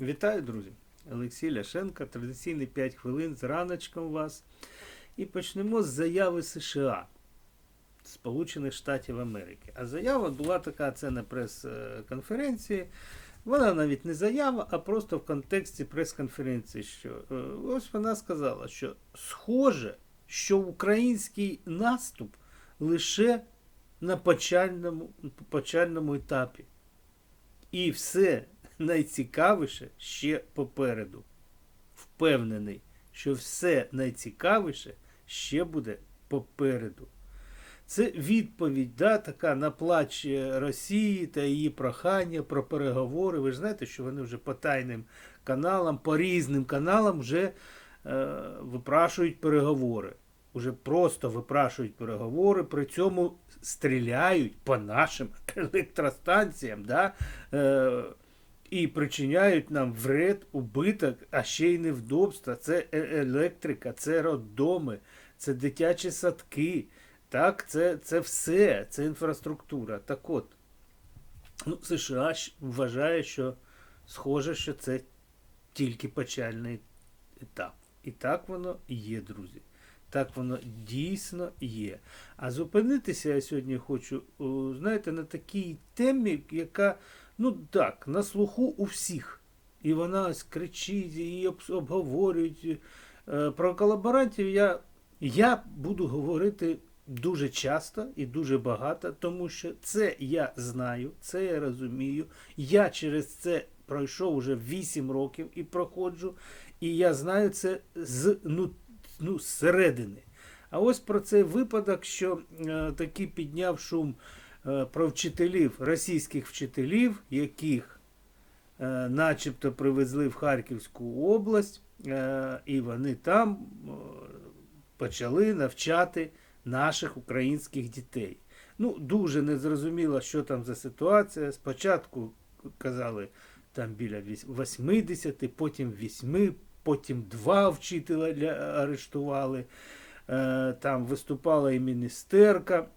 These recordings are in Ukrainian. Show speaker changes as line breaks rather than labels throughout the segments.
Вітаю, друзі! Олексій Ляшенко, традиційний 5 хвилин з раночком вас. І почнемо з заяви США, Сполучених Штатів Америки. А заява була така, це на прес-конференції. Вона навіть не заява, а просто в контексті прес-конференції. Що е, ось вона сказала, що схоже, що український наступ лише на почальному, почальному етапі. І все найцікавіше ще попереду. Впевнений, що все найцікавіше ще буде попереду. Це відповідь, да, така на плач е, Росії та її прохання про переговори. Ви ж знаєте, що вони вже по тайним каналам, по різним каналам вже е, випрашують переговори. Уже просто випрашують переговори, при цьому стріляють по нашим електростанціям, да, е, і причиняють нам вред, убиток, а ще й невдобства. Це е- електрика, це роддоми, це дитячі садки. Так, це, це все, це інфраструктура. Так от, ну, США вважає, що схоже, що це тільки почальний етап. І так воно є, друзі. Так воно дійсно є. А зупинитися я сьогодні хочу, знаєте, на такій темі, яка, ну так, на слуху у всіх. І вона кричить, її обговорюють. Е, Про колаборантів я, я буду говорити дуже часто і дуже багато, тому що це я знаю, це я розумію. Я через це пройшов уже 8 років і проходжу, і я знаю це з ну, ну, зсередини. А ось про цей випадок, що е, таки підняв шум про вчителів, російських вчителів, яких е, начебто привезли в Харківську область, е, і вони там е, почали навчати наших українських дітей. Ну, дуже незрозуміло, що там за ситуація. Спочатку казали там біля віс- 80, потім 8, потім 2 вчителя арештували. Е, Там виступала і міністерка.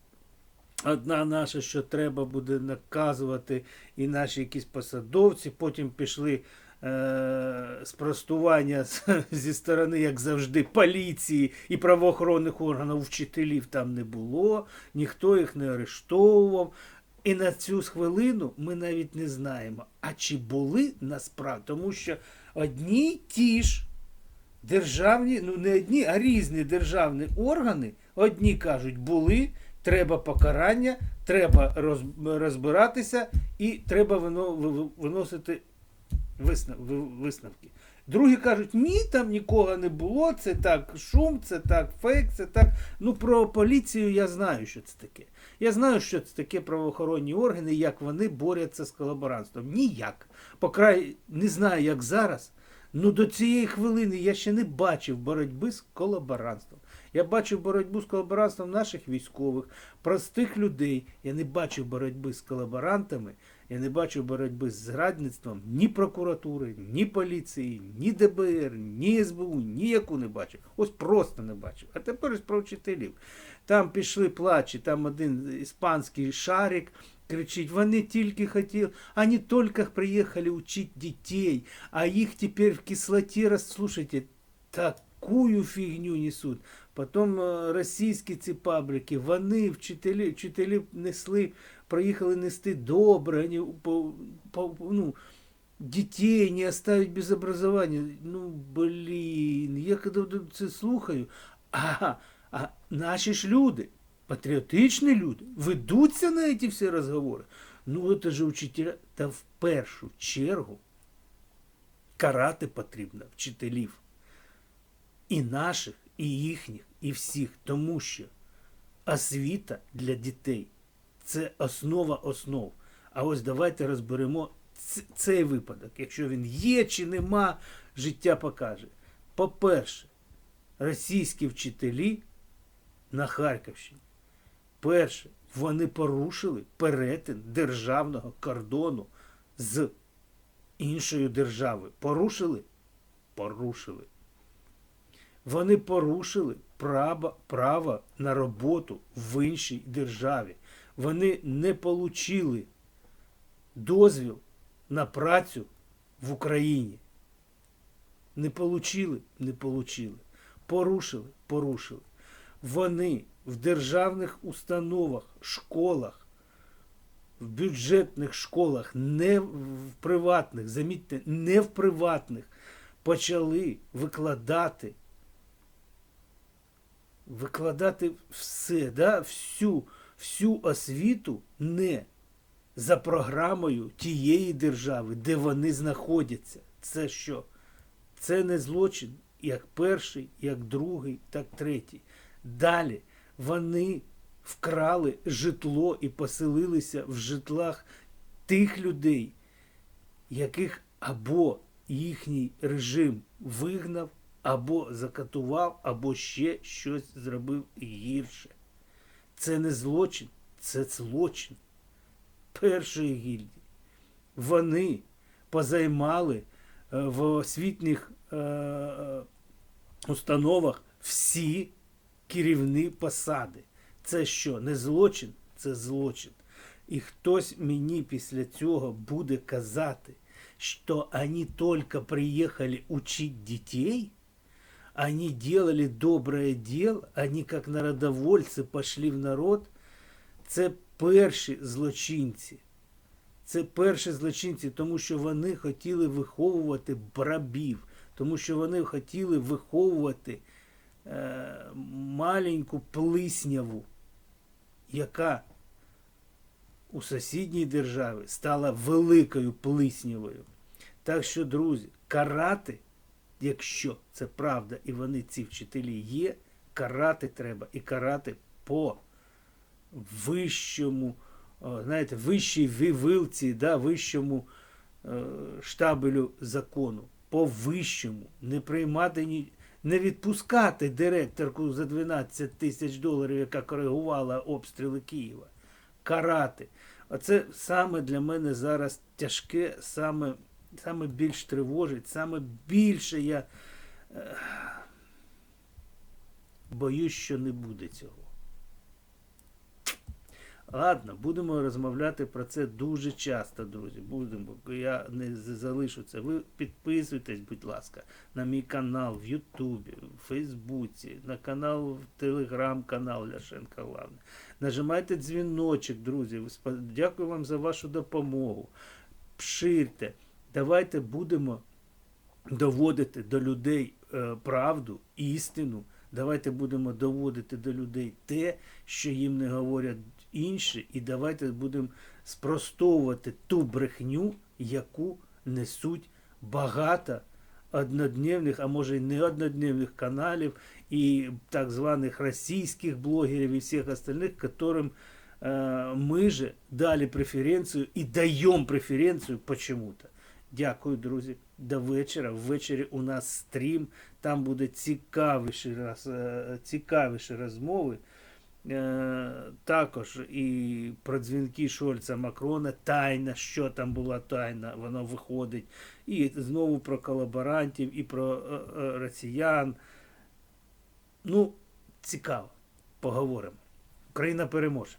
Одна наша, що треба буде наказувати, і наші якісь посадовці. Потім пішли е, спростування зі сторони, як завжди, поліції і правоохоронних органів вчителів там не було, ніхто їх не арештовував. І на цю хвилину ми навіть не знаємо, а чи були насправді, тому що одні й ті ж державні, ну не одні, а різні державні органи, одні кажуть, були, треба покарання, треба роз- розбиратися і треба вино- виносити висновки. Другі кажуть, ні, там нікого не було, це так шум, це так фейк, це так. Ну про поліцію я знаю, що це таке. Я знаю, що це таке правоохоронні органи, як вони борються з колаборантством. Ніяк. По край не знаю, як зараз. Ну до цієї хвилини я ще не бачив боротьби з колаборантством. Я бачив боротьбу з колаборантством наших військових, простих людей. Я не бачив боротьби з колаборантами, я не бачив боротьби з зрадництвом ні прокуратури, ні поліції, ні ДБР, ні СБУ, ніяку не бачив. Ось просто не бачив. А тепер ось про вчителів. Там пішли плачі, там один іспанський шарик кричить, вони тільки хотіли, они только приехали учить детей, а их теперь в кислоте, рас- слушайте, такую фігню несуть. Потім е, російські ці пабліки, вони, вчителі, вчителі несли, приїхали нести добре, вони, по, по, ну, дітей не оставить без образования. Ну, блін, я коли це слухаю, а, а наші ж люди, Патріотичні люди, ведуться на ці всі розговори. Ну, це ж учителя. Та в першу чергу карати потрібно вчителів. І наших, і їхніх, і всіх. Тому що освіта для дітей це основа основ. А ось давайте розберемо цей випадок. Якщо він є чи нема, життя покаже. По-перше, російські вчителі на Харківщині. Перше, вони порушили перетин державного кордону з іншою державою. Порушили? Порушили. Вони порушили право, право на роботу в іншій державі. Вони не отримали дозвіл на працю в Україні. Не получили, не получили. Порушили, порушили. Вони в державних установах, школах, в бюджетних школах, не в приватних, замітьте, не в приватних, почали викладати, викладати все, да, всю, всю освіту не за програмою тієї держави, де вони знаходяться. Це що? Це не злочин як перший, як другий, так третій. Далі вони вкрали житло і поселилися в житлах тих людей, яких або їхній режим вигнав, або закатував, або ще щось зробив гірше. Це не злочин, це злочин першої гільдії. Вони позаймали е, в освітніх е, е, установах всі керівні посади. Це що, не злочин? Це злочин. І хтось мені після цього буде казати, що вони тільки приїхали учити дітей, они делали доброе дело, они как народовольці пошли в народ. Це перші злочинці. Це перші злочинці, тому що вони хотіли виховувати брабів, тому що вони хотіли виховувати е, маленьку плисняву, яка у сусідній державі стала великою плиснявою. Так що, друзі, карати, якщо це правда, і вони ці вчителі є, карати треба і карати по вищому, знаєте, вищій ви- вилці, да, вищому е, штабелю закону. По вищому. Не приймати ні. Не відпускати директорку за 12 тисяч доларів, яка коригувала обстріли Києва. Карати. Оце саме для мене зараз тяжке, саме, саме більш тривожить, саме більше я е, боюсь, що не буде цього. Ладно, будемо розмовляти про це дуже часто, друзі. Будемо. Я не залишу це. Ви підписуйтесь, будь ласка, на мій канал в Ютубі, в Фейсбуці, на канал, в Телеграм-канал Ляшенка Главне. Нажимайте дзвіночок, друзі. Дякую вам за вашу допомогу. Пширте. Давайте будемо доводити до людей е, правду, істину. Давайте будемо доводити до людей те, що їм не говорять інші, і давайте будемо спростовувати ту брехню, яку несуть багато однодневних, а може й не однодневних каналів і так званих російських блогерів і всіх остальних, которым э, мы же дали преференцію і даємо преференцію почему-то. Дякую, друзі. До вечора. Ввечері у нас стрім. Там буде цікавіші, роз, е, цікавіші розмови. Е, також і про дзвінки Шольца Макрона, тайна, що там була тайна, воно виходить. І знову про колаборантів, і про е, е, росіян. Ну, цікаво. Поговоримо. Україна переможе.